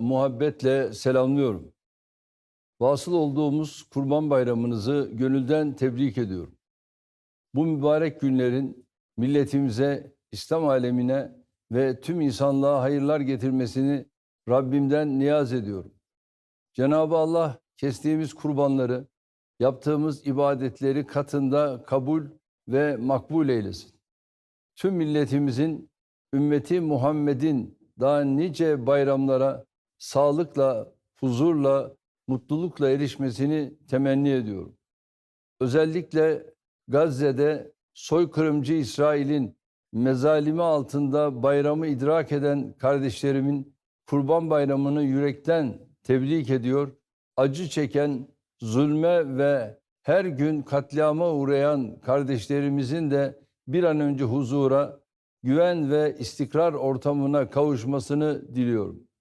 muhabbetle selamlıyorum. Vasıl olduğumuz Kurban Bayramınızı gönülden tebrik ediyorum. Bu mübarek günlerin milletimize, İslam alemine ve tüm insanlığa hayırlar getirmesini Rabbimden niyaz ediyorum. Cenab-ı Allah kestiğimiz kurbanları, yaptığımız ibadetleri katında kabul ve makbul eylesin. Tüm milletimizin, ümmeti Muhammed'in daha nice bayramlara sağlıkla, huzurla, mutlulukla erişmesini temenni ediyorum. Özellikle Gazze'de soykırımcı İsrail'in mezalimi altında bayramı idrak eden kardeşlerimin Kurban Bayramı'nı yürekten tebrik ediyor. Acı çeken, zulme ve her gün katliama uğrayan kardeşlerimizin de bir an önce huzura, güven ve istikrar ortamına kavuşmasını diliyorum.